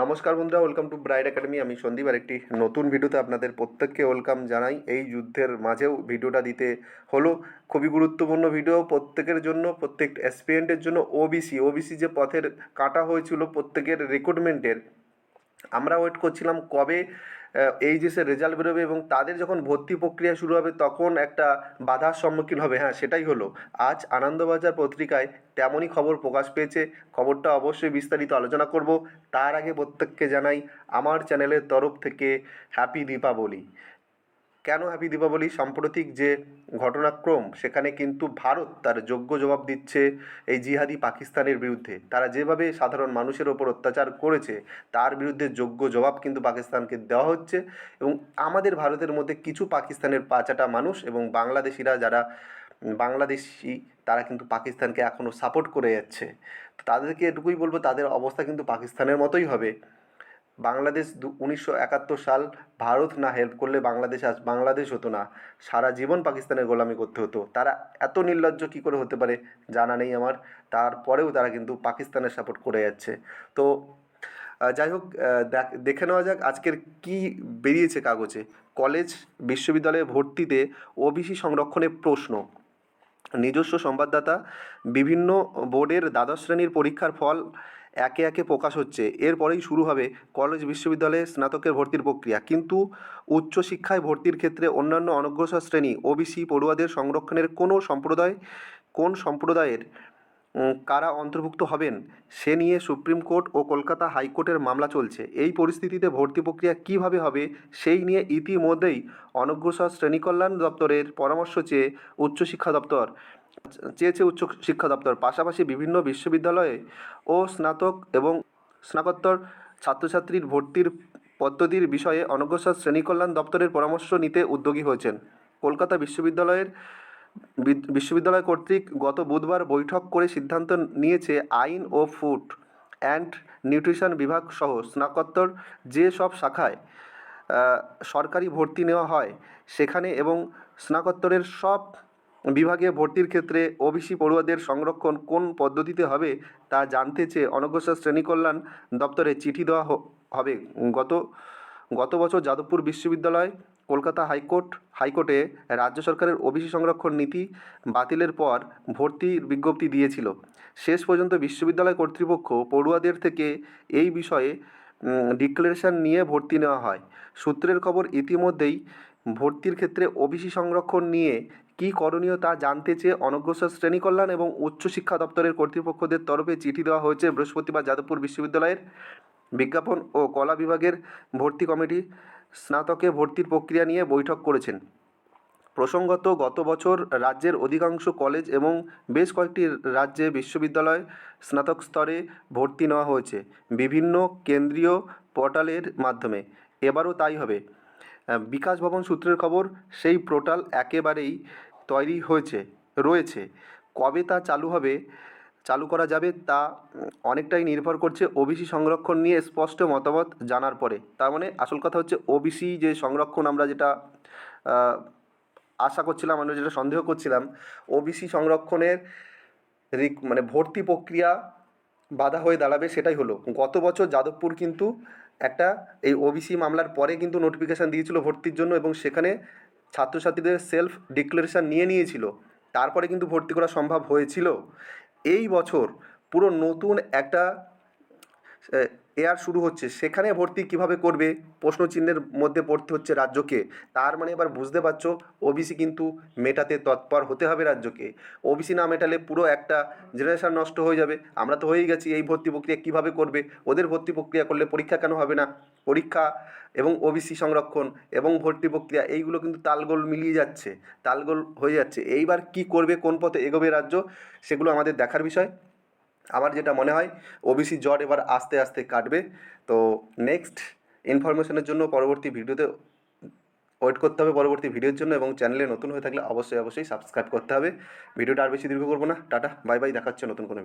নমস্কার বন্ধুরা welcome to bride academy আমি সন্দীপ একটি নতুন ভিডিওতে আপনাদের প্রত্যেককে ওয়েলকাম জানাই। এই যুদ্ধের মাঝেও ভিডিওটা দিতে হলো। খুবই গুরুত্বপূর্ণ ভিডিও। প্রত্যেকের জন্য, প্রত্যেক অ্যাসপিরেন্টের জন্য ওবিসি ওবিসি যে পথের কাটা হয়েছিল প্রত্যেকের রিক্রুটমেন্টের আমরা ওয়েট করছিলাম কবে এইচএসের রেজাল্ট বেরোবে এবং তাদের যখন ভর্তি প্রক্রিয়া শুরু হবে তখন একটা বাধার সম্মুখীন হবে। হ্যাঁ সেটাই হলো। আজ আনন্দবাজার পত্রিকায় তেমনই খবর প্রকাশ পেয়েছে। খবরটা অবশ্যই বিস্তারিত আলোচনা করব। তার আগে প্রত্যেককে জানাই, আমার চ্যানেলের তরফ থেকে হ্যাপি দীপাবলি। কেন হ্যাপি দীপাবলি? সাম্প্রতিক যে ঘটনাক্রম, সেখানে কিন্তু ভারত তার যোগ্য জবাব দিচ্ছে এই জিহাদি পাকিস্তানের বিরুদ্ধে। তারা যেভাবে সাধারণ মানুষের ওপর অত্যাচার করেছে, তার বিরুদ্ধে যোগ্য জবাব কিন্তু পাকিস্তানকে দেওয়া হচ্ছে এবং আমাদের ভারতের মধ্যে কিছু পাকিস্তানের পাচাটা মানুষ এবং বাংলাদেশিরা যারা, বাংলাদেশি, তারা কিন্তু পাকিস্তানকে এখনও সাপোর্ট করে যাচ্ছে। তাদেরকে এটুকুই বলব, তাদের অবস্থা কিন্তু পাকিস্তানের মতোই হবে। বাংলাদেশ উনিশশো একাত্তর সাল ভারত না হেল্প করলে বাংলাদেশ আজ বাংলাদেশ হতো না। সারা জীবন পাকিস্তানের গোলামি করতে হতো। তারা এত নির্লজ্জ কী করে হতে পারে জানা নেই আমার। তারপরেও তারা কিন্তু পাকিস্তানের সাপোর্ট করে যাচ্ছে। তো যাই হোক দেখ- দেখে নেওয়া যাক আজকের কি বেরিয়েছে কাগজে। কলেজ, বিশ্ববিদ্যালয়ে ভর্তিতে ওবিসি সংরক্ষণের প্রশ্ন। নিজস্ব সংবাদদাতা, বিভিন্ন বোর্ডের দ্বাদশ শ্রেণির পরীক্ষার ফল একে একে প্রকাশ হচ্ছে। এরপরেই শুরু হবে কলেজ, বিশ্ববিদ্যালয়ে স্নাতকের ভর্তির প্রক্রিয়া। কিন্তু উচ্চশিক্ষায় ভর্তির ক্ষেত্রে অন্যান্য অনগ্রসর শ্রেণি, ওবিসি পড়ুয়াদের সংরক্ষণের কোনো সম্প্রদায়, কোন সম্প্রদায়ের কারা অন্তর্ভুক্ত হবেন, সে নিয়ে সুপ্রিম কোর্ট ও কলকাতা হাইকোর্টের মামলা চলছে। এই পরিস্থিতিতে ভর্তি প্রক্রিয়া কীভাবে হবে, সেই নিয়ে ইতিমধ্যেই অনগ্রসর শ্রেণি কল্যাণ দপ্তরের পরামর্শ চেয়ে উচ্চশিক্ষা দপ্তর চেয়েছে উচ্চ শিক্ষা দপ্তর। পাশাপাশি বিভিন্ন বিশ্ববিদ্যালয়ে ও স্নাতক এবং স্নাতকোত্তর ছাত্রছাত্রীর ভর্তির পদ্ধতির বিষয়ে অনগ্রসর শ্রেণীকল্যাণ দপ্তরের পরামর্শ নিতে উদ্যোগী হয়েছেন। কলকাতা বিশ্ববিদ্যালয়ের বিশ্ববিদ্যালয় কর্তৃক গত বুধবার বৈঠক করে সিদ্ধান্ত নিয়েছে আইন ও ফুড অ্যান্ড নিউট্রিশন বিভাগ সহ স্নাতকোত্তর যে সব শাখায় সরকারি ভর্তি নেওয়া হয়, সেখানে এবং স্নাতকোত্তরের সব বিভাগে ভর্তির ক্ষেত্রে ওবিসি পড়ুয়াদের সংরক্ষণ কোন পদ্ধতিতে হবে তা জানতে চেয়ে অনগ্রসর শ্রেণি কল্যাণ দপ্তরে চিঠি দেওয়া হবে। গত গত বছর যাদবপুর বিশ্ববিদ্যালয়, কলকাতা হাইকোর্ট, হাইকোর্টে রাজ্য সরকারের ওবিসি সংরক্ষণ নীতি বাতিলের পর ভর্তির বিজ্ঞপ্তি দিয়েছিল। শেষ পর্যন্ত বিশ্ববিদ্যালয় কর্তৃপক্ষ পড়ুয়াদের থেকে এই বিষয়ে ডিক্লারেশন নিয়ে ভর্তি নেওয়া হয়। সূত্রের খবর, ইতিমধ্যেই ভর্তির ক্ষেত্রে ওবিসি সংরক্ষণ নিয়ে কী করণীয় তা জানতে চেয়ে অনগ্রসর শ্রেণি কল্যাণ এবং উচ্চশিক্ষা দপ্তরের কর্তৃপক্ষদের তরফে চিঠি দেওয়া হয়েছে বৃহস্পতিবার যাদবপুর বিশ্ববিদ্যালয়ের বিজ্ঞাপন ও কলা বিভাগের ভর্তি কমিটি স্নাতকে ভর্তির প্রক্রিয়া নিয়ে বৈঠক করেছেন। প্রসঙ্গত, গত বছর রাজ্যের অধিকাংশ কলেজ এবং বেশ কয়েকটি রাজ্যে বিশ্ববিদ্যালয় স্নাতক স্তরে ভর্তি নেওয়া হয়েছে। বিভিন্ন কেন্দ্রীয় পোর্টালের মাধ্যমে। এবারও তাই হবে। বিকাশ ভবন সূত্রের খবর, সেই পোর্টাল একেবারেই তৈরি হয়েছে, রয়েছে। কবে তা চালু হবে, চালু করা যাবে তা অনেকটাই নির্ভর করছে ওবিসি সংরক্ষণ নিয়ে স্পষ্ট মতামত জানার পরে। তার মানে আসল কথা হচ্ছে ওবিসি যে সংরক্ষণ আমরা যেটা আশা করছিলাম, আমরা যেটা সন্দেহ করছিলাম ওবিসি সংরক্ষণের রিক- মানে ভর্তি প্রক্রিয়া বাধা হয়ে দাঁড়াবে সেটাই হলো। গত বছর যাদবপুর কিন্তু একটা, এই ওবিসি মামলার পরে কিন্তু নোটিফিকেশান দিয়েছিল ভর্তির জন্য এবং সেখানে ছাত্রছাত্রীদের সেলফ ডিক্লারেশান নিয়ে নিয়েছিল। তারপরে কিন্তু ভর্তি করা সম্ভব হয়েছিল। এই বছর পুরো নতুন একটা এয়ার শুরু হচ্ছে। সেখানে ভর্তি কীভাবে করবে? প্রশ্নচিহ্নের মধ্যে পড়তে হচ্ছে রাজ্যকে। তার মানে এবার বুঝতে পারছ ওবিসি কিন্তু মেটাতে তৎপর হতে হবে রাজ্যকে। ওবিসি না মেটালে পুরো একটা জেনারেশন নষ্ট হয়ে যাবে। আমরা তো হয়েই গেছি এই ভর্তি প্রক্রিয়া কীভাবে করবে? ওদের ভর্তি প্রক্রিয়া করলে পরীক্ষা কেন হবে না? পরীক্ষা এবং ওবিসি সংরক্ষণ এবং ভর্তি প্রক্রিয়া, এইগুলো কিন্তু তালগোল মিলিয়ে যাচ্ছে, তালগোল হয়ে যাচ্ছে। এইবার কি করবে, কোন পথে এগোবে রাজ্য, সেগুলো আমাদের দেখার বিষয়। আমার যেটা মনে হয় ওবিসি জট এবার আস্তে আস্তে কাটবে। তো নেক্সট ইনফরমেশনের জন্য পরবর্তী ভিডিওতে ওয়েট করতে হবে পরবর্তী ভিডিওর জন্য এবং চ্যানেলে নতুন হয়ে থাকলে অবশ্যই অবশ্যই সাবস্ক্রাইব করতে হবে। ভিডিওটা আর বেশি দীর্ঘ করব না। টাটা বাই বাই দেখাচ্ছে নতুন কোনো ভিডিও